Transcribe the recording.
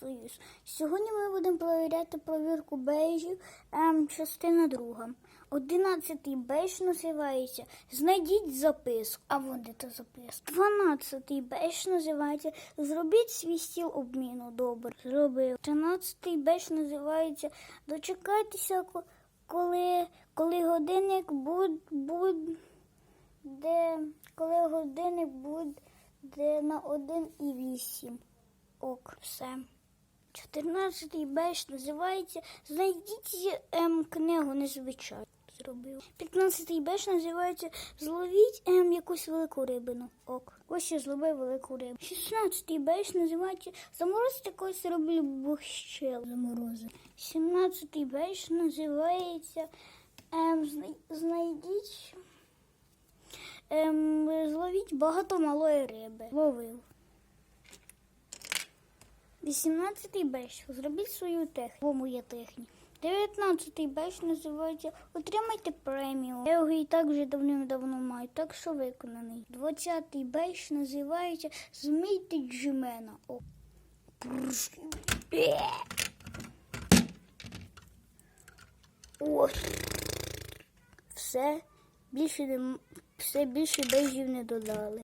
Союз. Сьогодні ми будемо перевіряти провірку бейджів, ем, частина друга. Одинадцятий бейдж називається Знайдіть записку. А вон де та записка. Дванадцятий бейдж називається Зробіть свій стіл обміну. Добре, зробив. Тринадцятий бейдж називається Дочекайтеся, коли, коли годинник буде. Буд, де, коли годинник буде на 1,8. Ок, все. 14-й беш називається Знайдіть ем, книгу незвичайно. Зробив. 15-й беш називається Зловіть ем, якусь велику рибину. Ок. Ось я зловив велику рибу. 16-й беш називається Заморозити когось роблю бухщел. Заморозив. 17-й беш називається ем, знай- Знайдіть. Ем, зловіть багато малої риби. Ловив. 18-й беш. Зробіть свою техніку. моя техніка. 19-й беш називається Отримайте премію. Я його і так вже давним-давно маю, так що виконаний. 20-й беш називається Змійте Джимена. О. Все. Більше не все більше бейджів не додали.